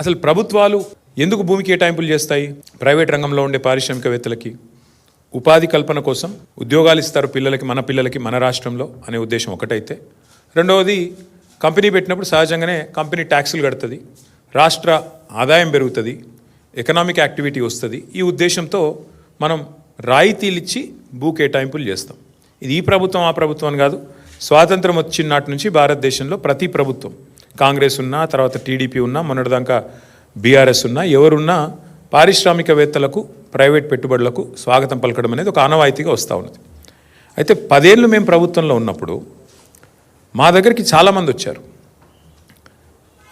అసలు ప్రభుత్వాలు ఎందుకు భూమి కేటాయింపులు చేస్తాయి? ప్రైవేట్ రంగంలో ఉండే పారిశ్రామికవేత్తలకి ఉపాధి కల్పన కోసం ఉద్యోగాలు ఇస్తారు పిల్లలకి మన పిల్లలకి మన రాష్ట్రంలో అనే ఉద్దేశం ఒకటైతే. రెండవది కంపెనీ పెట్టినప్పుడు సహజంగానే కంపెనీ ట్యాక్సులు కడుతుంది రాష్ట్ర ఆదాయం పెరుగుతుంది ఎకనామిక్ యాక్టివిటీ వస్తుంది. ఈ ఉద్దేశంతో మనం రాయితీలు ఇచ్చి భూ కేటాయింపులు చేస్తాం. ఇది ఈ ప్రభుత్వం ఆ ప్రభుత్వం అని కాదు. స్వాతంత్రం వచ్చిన నాటి నుంచి భారతదేశంలో ప్రతి ప్రభుత్వం కాంగ్రెస్ ఉన్నా తర్వాత టీడీపీ ఉన్నా మొన్నటిదాకా బీఆర్ఎస్ ఉన్నా ఎవరున్నా పారిశ్రామికవేత్తలకు ప్రైవేట్ పెట్టుబడులకు స్వాగతం పలకడం అనేది ఒక ఆనవాయితీగా వస్తూ ఉన్నది. అయితే పదేళ్ళు మేము ప్రభుత్వంలో ఉన్నప్పుడు మా దగ్గరికి చాలామంది వచ్చారు.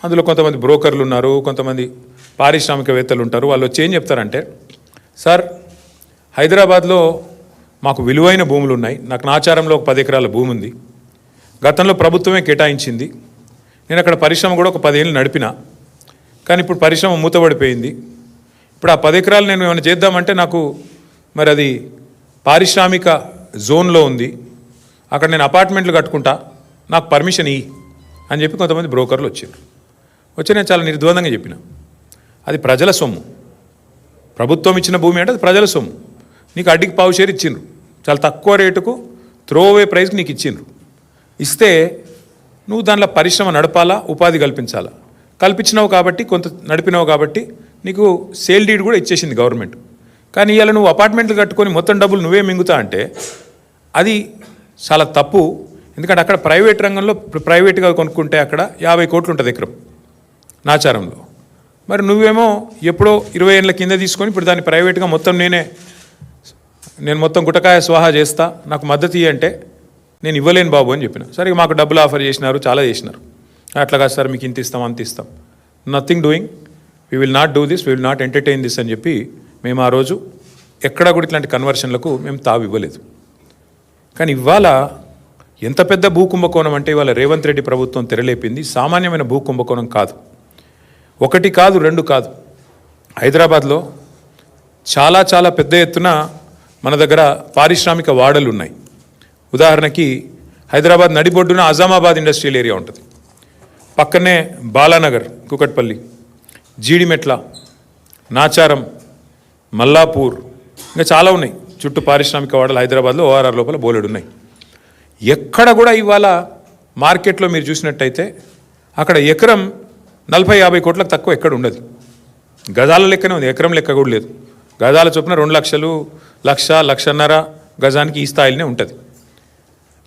అందులో కొంతమంది బ్రోకర్లు ఉన్నారు కొంతమంది పారిశ్రామికవేత్తలు ఉంటారు. వాళ్ళు వచ్చి ఏం చెప్తారంటే సార్ హైదరాబాద్లో మాకు విలువైన భూములు ఉన్నాయి. నాకు నాచారంలో ఒక పది ఎకరాల భూమి ఉంది గతంలో ప్రభుత్వమే కేటాయించింది. నేను అక్కడ పరిశ్రమ కూడా ఒక పదేళ్ళు నడిపిన. కానీ ఇప్పుడు పరిశ్రమ మూతబడిపోయింది. ఇప్పుడు ఆ పది ఎకరాలు నేను ఏమైనా చేద్దామంటే నాకు మరి అది పారిశ్రామిక జోన్లో ఉంది. అక్కడ నేను అపార్ట్మెంట్లు కట్టుకుంటా. నాకు పర్మిషన్ ఇయ్యి అని చెప్పి కొంతమంది బ్రోకర్లు వచ్చారు. వచ్చి నేను చాలా నిర్ద్వందంగా చెప్పిన. అది ప్రజల సొమ్ము. ప్రభుత్వం ఇచ్చిన భూమి అంటే అది ప్రజల సొమ్ము. నీకు అడ్డికి పావు షేర్ ఇచ్చిండ్రు. చాలా తక్కువ రేటుకు త్రో అవే ప్రైస్కి నీకు ఇచ్చిండ్రు. ఇస్తే నువ్వు దానిలో పరిశ్రమ నడపాలా? ఉపాధి కల్పించాలా? కల్పించినావు కాబట్టి కొంత నడిపినావు కాబట్టి నీకు సేల్ డీడ్ కూడా ఇచ్చేసింది గవర్నమెంట్. కానీ ఇవాళ నువ్వు అపార్ట్మెంట్లు కట్టుకొని మొత్తం డబ్బులు నువ్వే మింగుతా అంటే అది చాలా తప్పు. ఎందుకంటే అక్కడ ప్రైవేట్ రంగంలో ప్రైవేట్గా కొనుక్కుంటే అక్కడ యాభై కోట్లు ఉంటుంది ఎకరం నాచారంలో. మరి నువ్వేమో ఎప్పుడో ఇరవై ఏళ్ళ కింద తీసుకొని ఇప్పుడు దాన్ని ప్రైవేట్గా మొత్తం నేనే నేను మొత్తం గుటకాయ స్వాహా చేస్తా నాకు మద్దతు ఇవ్వంటే నేను ఇవ్వలేను బాబు అని చెప్పిన. సరే మాకు డబ్బులు ఆఫర్ చేసినారు చాలా చేసినారు. అట్లా కాదు సార్ మీకు ఇంత ఇస్తాం అంత ఇస్తాం. Nothing doing we will not do this we will not entertain this అని చెప్పి మేము ఆ రోజు ఎక్కడా కూడా ఇట్లాంటి కన్వర్షన్లకు మేము తావి ఇవ్వలేదు. కానీ ఇవాళ ఎంత పెద్ద భూ కుంభకోణం అంటే ఇవాళ రేవంత్ రెడ్డి ప్రభుత్వం తెరలేపింది సామాన్యమైన భూ కుంభకోణం కాదు. ఒకటి కాదు రెండు కాదు. హైదరాబాద్లో చాలా చాలా పెద్ద ఎత్తున మన దగ్గర పారిశ్రామిక వాడలు ఉన్నాయి ఉదాహరణకి హైదరాబాద్ నడిబొడ్డున అజామాబాద్ ఇండస్ట్రియల్ ఏరియా ఉంటుంది. పక్కనే బాలానగర్ కుకట్పల్లి జీడిమెట్ల నాచారం మల్లాపూర్ ఇంకా చాలా ఉన్నాయి. చుట్టూ పారిశ్రామిక వాడలు హైదరాబాద్లో ఓఆర్ఆర్ లోపల బోలెడు ఉన్నాయి. ఎక్కడ కూడా ఇవాళ మార్కెట్లో మీరు చూసినట్టయితే అక్కడ ఎకరం నలభై యాభై కోట్లకు తక్కువ ఎక్కడ ఉండదు. గజాల లెక్కనే ఉంది ఎకరం లెక్క కూడా లేదు. గజాల చొప్పున రెండు లక్షలు లక్ష లక్షన్నర గజానికి ఈ స్థాయిలోనే ఉంటుంది.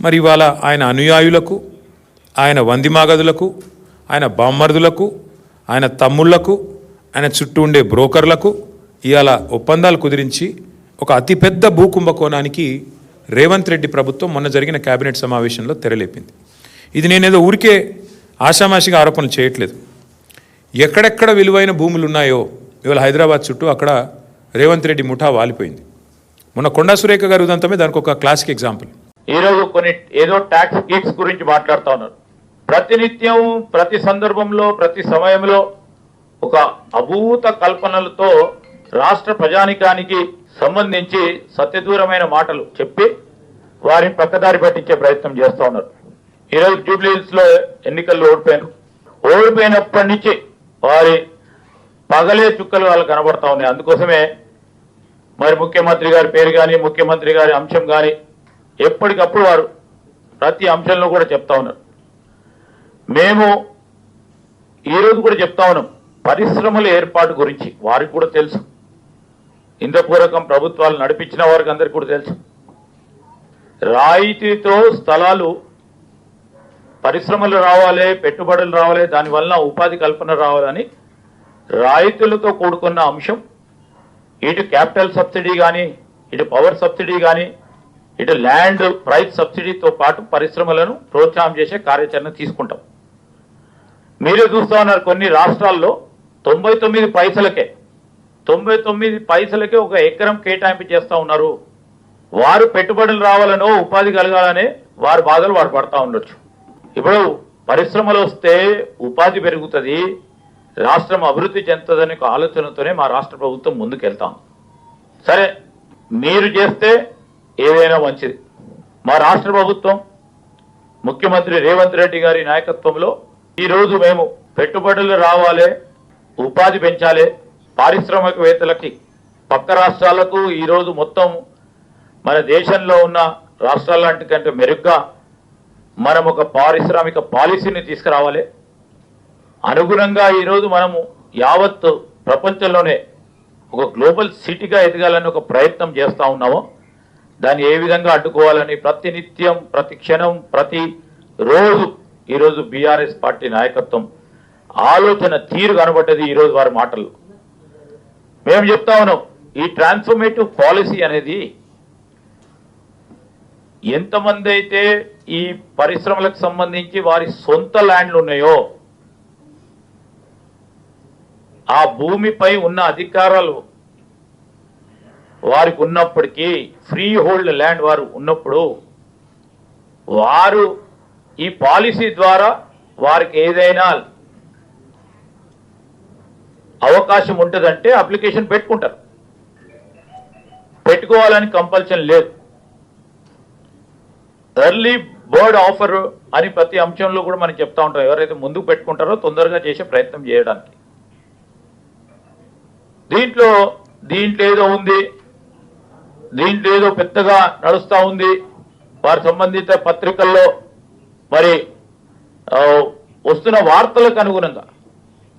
మరి ఇవాళ ఆయన అనుయాయులకు ఆయన వందిమాగదులకు ఆయన బామ్మర్దులకు ఆయన తమ్ముళ్ళకు ఆయన చుట్టూ ఉండే బ్రోకర్లకు ఇవాళ ఒప్పందాలు కుదిరించి ఒక అతిపెద్ద భూ కుంభకోణానికి రేవంత్ రెడ్డి ప్రభుత్వం మొన్న జరిగిన కేబినెట్ సమావేశంలో తెరలేపింది. ఇది నేనేదో ఊరికే ఆషామాషిగా ఆరోపణలు చేయట్లేదు. ఎక్కడెక్కడ విలువైన భూములు ఉన్నాయో ఇవాళ హైదరాబాద్ చుట్టూ అక్కడ రేవంత్ రెడ్డి ముఠా వాలిపోయింది. మొన్న కొండా సురేఖ గారి ఉదంతమే దానికి ఒక క్లాసిక్ ఎగ్జాంపుల్ ఈరోజు కొన్ని ఏదో ట్యాక్స్ గీక్స్ గురించి మాట్లాడుతూ ఉన్నారు. ప్రతినిత్యం ప్రతి సందర్భంలో ప్రతి సమయంలో ఒక అభూత కల్పనలతో రాష్ట్ర ప్రజానికానికి సంబంధించి సత్యదూరమైన మాటలు చెప్పి వారిని పక్కదారి పట్టించే ప్రయత్నం చేస్తూ ఉన్నారు. ఈరోజు జూబ్లీహిల్స్లో ఎన్నికల్లో ఓడిపోయారు ఓడిపోయినప్పటి నుంచి వారి పగలే చుక్కలు వాళ్ళు కనబడతా ఉన్నాయి. అందుకోసమే మరి ముఖ్యమంత్రి గారి పేరు కానీ ముఖ్యమంత్రి గారి అంశం కానీ ఎప్పటికప్పుడు వారు ప్రతి అంశంలో కూడా చెప్తా ఉన్నారు. మేము ఈరోజు రోజు కూడా చెప్తా ఉన్నాం. పరిశ్రమల ఏర్పాటు గురించి వారికి కూడా తెలుసు. ఇంద్రపూరకం ప్రభుత్వాలు నడిపించిన వారికి అందరికీ కూడా తెలుసు. రాయితీతో స్థలాలు పరిశ్రమలు రావాలి పెట్టుబడులు రావాలి దానివల్ల ఉపాధి కల్పన రావాలని రాయితీలతో కూడుకున్న అంశం. ఇటు క్యాపిటల్ సబ్సిడీ కానీ ఇటు పవర్ సబ్సిడీ కానీ ఇటు ల్యాండ్ ప్రైస్ సబ్సిడీతో పాటు పరిశ్రమలను ప్రోత్సాహం చేసే కార్యాచరణ తీసుకుంటాం. మీరే చూస్తా ఉన్నారు కొన్ని రాష్ట్రాల్లో తొంభై తొమ్మిది పైసలకే తొంభై తొమ్మిది పైసలకే ఒక ఎకరం కేటాయింపు చేస్తూ ఉన్నారు. వారు పెట్టుబడులు రావాలనో ఉపాధి కలగాలనే వారి బాధలు వారు పడతా ఉండొచ్చు. ఇప్పుడు పరిశ్రమలు వస్తే ఉపాధి పెరుగుతుంది రాష్ట్రం అభివృద్ధి చెందుతుందనే ఒక ఆలోచనతోనే మా రాష్ట్ర ప్రభుత్వం ముందుకెళ్తాం సరే మీరు చేస్తే ఏదైనా మంచిది. మా రాష్ట్ర ప్రభుత్వం ముఖ్యమంత్రి రేవంత్ రెడ్డి గారి నాయకత్వంలో ఈరోజు మేము పెట్టుబడులు రావాలి ఉపాధి పెంచాలి పారిశ్రామికవేత్తలకి పక్క రాష్ట్రాలకు ఈరోజు మొత్తం మన దేశంలో ఉన్న రాష్ట్రాల కంటే మెరుగ్గా మనం ఒక పారిశ్రామిక పాలసీని తీసుకురావాలి. అనుగుణంగా ఈరోజు మనము యావత్ ప్రపంచంలోనే ఒక గ్లోబల్ సిటీగా ఎదగాలని ఒక ప్రయత్నం చేస్తూ ఉన్నామో. దాన్ని ఏ విధంగా అడ్డుకోవాలని ప్రతి నిత్యం ప్రతి క్షణం ప్రతి రోజు ఈరోజు బీఆర్ఎస్ పార్టీ నాయకత్వం ఆలోచన తీరు కనబడ్డది ఈరోజు వారి మాటలు మేము చెప్తా ఉన్నాం ఈ ట్రాన్స్ఫర్మేటివ్ పాలసీ అనేది ఎంతమంది అయితే ఈ పరిశ్రమలకు సంబంధించి వారి సొంత ల్యాండ్లు ఉన్నాయో ఆ భూమిపై ఉన్న అధికారాలు వారికి ఉన్నప్పటికీ ఫ్రీ హోల్డ్ ల్యాండ్ వారు ఉన్నప్పుడు వారు ఈ పాలసీ ద్వారా వారికి ఏదైనా అవకాశం ఉంటుందంటే అప్లికేషన్ పెట్టుకుంటారు. పెట్టుకోవాలని కంపల్షన్ లేదు. ఎర్లీ బర్డ్ ఆఫర్ అని ప్రతి అంశంలో కూడా మనం చెప్తా ఉంటాం. ఎవరైతే ముందుకు పెట్టుకుంటారో తొందరగా చేసే ప్రయత్నం చేయడానికి. దీంట్లో దీంట్లో ఏదో ఉంది. దీంట్లో ఏదో పెద్దగా నడుస్తూ ఉంది. వారి సంబంధిత పత్రికల్లో మరి వస్తున్న వార్తలకు అనుగుణంగా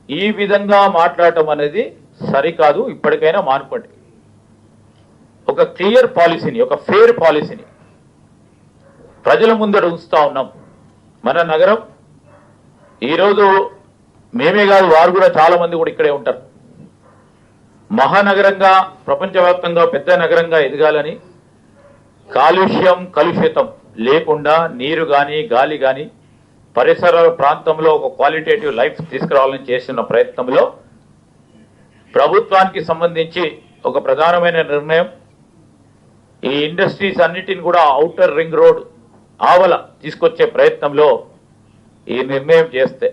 ఈ విధంగా మాట్లాడటం అనేది సరికాదు. ఇప్పటికైనా మానుకోండి. ఒక క్లియర్ పాలసీని ఒక ఫేర్ పాలసీని ప్రజల ముందర ఉంచుతా ఉన్నాం. మన నగరం ఈరోజు మేమే కాదు వారు కూడా చాలా మంది కూడా ఇక్కడే ఉంటారు. మహానగరంగా ప్రపంచవ్యాప్తంగా పెద్ద నగరంగా ఎదగాలని కాలుష్యం కలుషితం లేకుండా నీరు కానీ గాలి కానీ పరిసర ప్రాంతంలో ఒక క్వాలిటేటివ్ లైఫ్ తీసుకురావాలని చేస్తున్న ప్రయత్నంలో ప్రభుత్వానికి సంబంధించి ఒక ప్రధానమైన నిర్ణయం. ఈ ఇండస్ట్రీస్ అన్నిటిని కూడా అవుటర్ రింగ్ రోడ్ ఆవల తీసుకొచ్చే ప్రయత్నంలో ఈ నిర్ణయం చేస్తే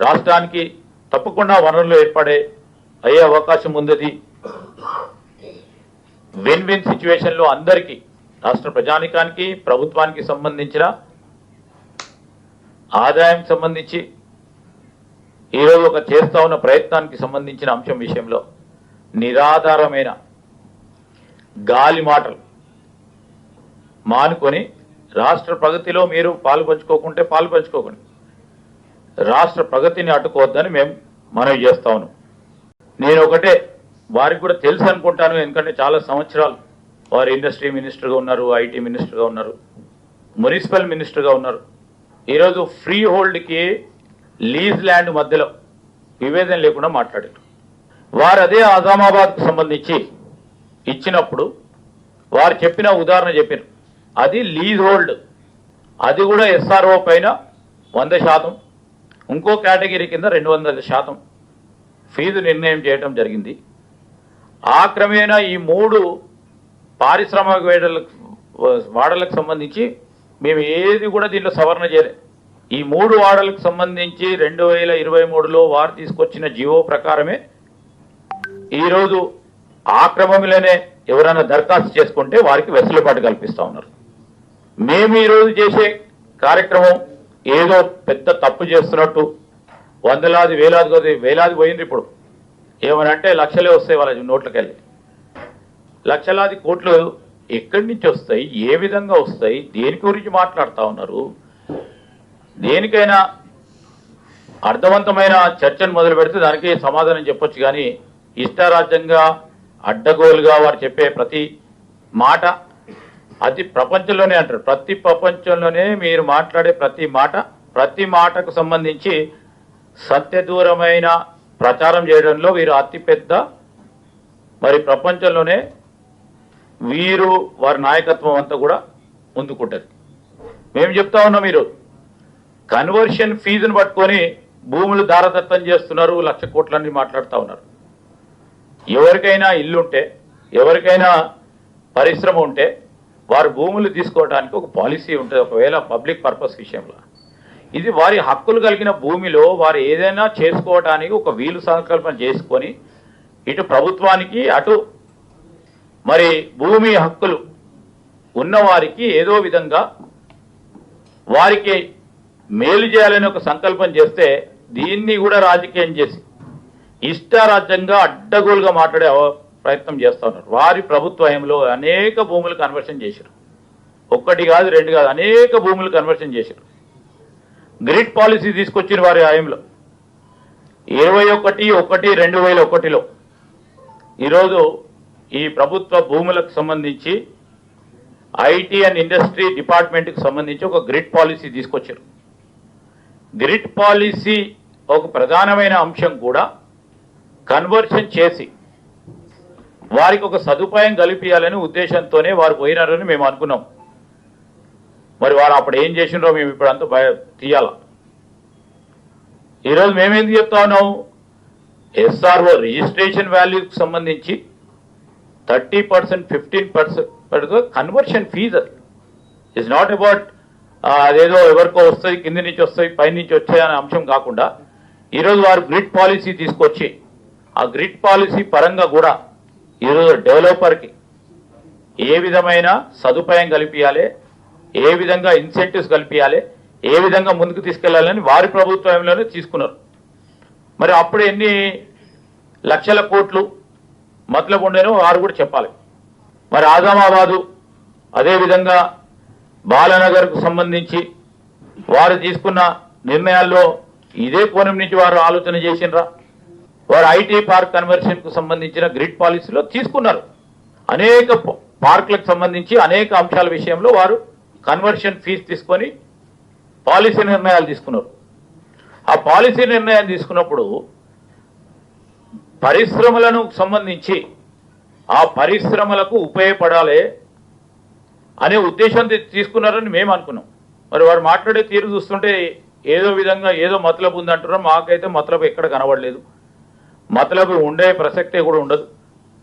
రాష్ట్రానికి తప్పకుండా వనరులు ఏర్పడే అయ్యే అవకాశం ఉంది విన్ విన్ సిచ్యువేషన్లో అందరికీ రాష్ట్ర ప్రజానికానికి ప్రభుత్వానికి సంబంధించిన ఆదాయం సంబంధించి ఈరోజు ఒక చేస్తా ఉన్న ప్రయత్నానికి సంబంధించిన అంశం విషయంలో నిరాధారమైన గాలి మాటలు మానుకొని రాష్ట్ర ప్రగతిలో మీరు పాలు పంచుకోకుంటే పాలు పంచుకోకండి. రాష్ట్ర ప్రగతిని అడ్డుకోవద్దని మేము మనవి చేస్తా ఉన్నాం. నేను ఒకటే వారికి కూడా తెలుసు అనుకుంటాను ఎందుకంటే చాలా సంవత్సరాలు వారు ఇండస్ట్రీ మినిస్టర్గా ఉన్నారు ఐటీ మినిస్టర్గా ఉన్నారు మున్సిపల్ మినిస్టర్గా ఉన్నారు. ఈరోజు ఫ్రీ హోల్డ్కి లీజ్ ల్యాండ్ మధ్యలో విభేదం లేకుండా మాట్లాడారు. వారు అదే ఆజామాబాద్కు సంబంధించి ఇచ్చినప్పుడు వారు చెప్పిన ఉదాహరణ చెప్పారు. అది లీజ్ హోల్డ్. అది కూడా ఎస్ఆర్ఓ పైన వంద శాతం ఇంకో కేటగిరీ కింద రెండు వందల శాతం. ఫీజు నిర్ణయం చేయడం జరిగింది. ఆ క్రమేణా ఈ మూడు పారిశ్రామిక వేడలకు వాడలకు సంబంధించి మేము ఏది కూడా దీంట్లో సవరణ చేయలే. ఈ మూడు వాడలకు సంబంధించి రెండు వేల ఇరవై మూడులో వారు తీసుకొచ్చిన జీవో ప్రకారమే ఈరోజు ఆ క్రమంలోనే ఎవరైనా దరఖాస్తు చేసుకుంటే వారికి వెసులుబాటు కల్పిస్తా ఉన్నారు. మేము ఈరోజు చేసే కార్యక్రమం ఏదో పెద్ద తప్పు చేస్తున్నట్టు వందలాది వేలాది కొద్ది వేలాది పోయింది ఇప్పుడు. ఏమనంటే లక్షలే వస్తాయి వాళ్ళ నోట్లకెళ్ళి. లక్షలాది కోట్లు ఎక్కడి నుంచి వస్తాయి? ఏ విధంగా వస్తాయి? దేని గురించి మాట్లాడుతూ ఉన్నారు? దేనికైనా అర్థవంతమైన చర్చను మొదలు పెడితే దానికి సమాధానం చెప్పొచ్చు కానీ ఇష్టారాజ్యంగా అడ్డగోలుగా వారు చెప్పే ప్రతి మాట అది ప్రపంచంలోనే అంటారు. ప్రతి ప్రపంచంలోనే మీరు మాట్లాడే ప్రతి మాట ప్రతి మాటకు సంబంధించి సత్యదూరమైన ప్రచారం చేయడంలో వీరు అతిపెద్ద మరి ప్రపంచంలోనే వీరు వారి నాయకత్వం అంతా కూడా ముందుకుంటుంది. మేము చెప్తా ఉన్నాం మీరు కన్వర్షన్ ఫీజును పట్టుకొని భూములు దారదత్తం చేస్తున్నారు లక్ష కోట్లన్నీ మాట్లాడుతూ ఉన్నారు. ఎవరికైనా ఇల్లు ఉంటే ఎవరికైనా పరిశ్రమ ఉంటే వారు భూములు తీసుకోవడానికి ఒక పాలసీ ఉంటుంది ఒకవేళ పబ్లిక్ పర్పస్ విషయంలో. ఇది వారి హక్కులు కలిగిన భూమిలో వారు ఏదైనా చేసుకోవడానికి ఒక వీలు సంకల్పన చేసుకొని ఇటు ప్రభుత్వానికి అటు మరి భూమి హక్కులు ఉన్నవారికి ఏదో విధంగా వారికి మేలు చేయాలని ఒక సంకల్పం చేస్తే దీన్ని కూడా రాజకీయం చేసి ఇష్టారాజ్యంగా అడ్డగోలుగా మాట్లాడే అవ- ప్రయత్నం చేస్తూ ఉన్నారు. వారి ప్రభుత్వంలో అనేక భూములు కన్వర్షన్ చేశారు. ఒక్కటి కాదు రెండు కాదు అనేక భూములు కన్వర్షన్ చేశారు. గ్రిడ్ పాలసీ తీసుకొచ్చిన వారి హయాంలో ఇరవై ఒకటి ఒకటి రెండు వేల ఒకటిలో. ఈరోజు ఈ ప్రభుత్వ భూములకు సంబంధించి ఐటీ అండ్ ఇండస్ట్రీ డిపార్ట్మెంట్కి సంబంధించి ఒక గ్రిడ్ పాలసీ తీసుకొచ్చారు. గ్రిడ్ పాలసీ ఒక ప్రధానమైన అంశం కూడా కన్వర్షన్ చేసి వారికి ఒక సదుపాయం కల్పించాలనే ఉద్దేశంతోనే వారు పోయినారని మేము అనుకున్నాం. మరి వారు అప్పుడు ఏం చేసినారో మేము ఇప్పుడు అంతా భయ తీయాల. ఈరోజు మేమేందుకు చెప్తా ఉన్నాం? ఎస్ఆర్ఓ రిజిస్ట్రేషన్ వాల్యూకి సంబంధించి thirty percent fifteen percent conversion fees అది. ఇట్స్ నాట్ అబౌట్ అదేదో ఎవరికో వస్తుంది కింది నుంచి వస్తాయి పై నుంచి వచ్చాయి అనే అంశం కాకుండా ఈరోజు వారు గ్రిడ్ పాలసీ తీసుకొచ్చి ఆ గ్రిడ్ పాలసీ పరంగా కూడా ఈరోజు డెవలపర్కి ఏ విధమైన సదుపాయం కల్పించాలి ఏ విధంగా ఇన్సెంటివ్స్ కల్పించాలి ఏ విధంగా ముందుకు తీసుకెళ్ళాలని వారి ప్రభుత్వంలోనే తీసుకున్నారు. మరి అప్పుడు ఎన్ని లక్షల కోట్లు మతలబు ఉండేనో వారు కూడా చెప్పాలి. మరి ఆజామాబాదు అదేవిధంగా బాలనగర్కు సంబంధించి వారు తీసుకున్న నిర్ణయాల్లో ఇదే కోణం నుంచి వారు ఆలోచన చేసినరా వారు ఐటీ పార్క్ కన్వర్షన్కు సంబంధించిన గ్రిడ్ పాలసీలో తీసుకున్నారు. అనేక పార్కులకు సంబంధించి అనేక అంశాల విషయంలో వారు కన్వర్షన్ ఫీజు తీసుకొని పాలసీ నిర్ణయాలు తీసుకున్నారు. ఆ పాలసీ నిర్ణయం తీసుకున్నప్పుడు పరిశ్రమలను సంబంధించి ఆ పరిశ్రమలకు ఉపయోగపడాలి అనే ఉద్దేశంతో తీసుకున్నారని మేము అనుకున్నాం. మరి వారు మాట్లాడే తీరు చూస్తుంటే ఏదో విధంగా ఏదో మతలబు ఉందంటారో మాకైతే మతలబు ఎక్కడ కనబడలేదు. మతలబు ఉండే ప్రసక్తే కూడా ఉండదు.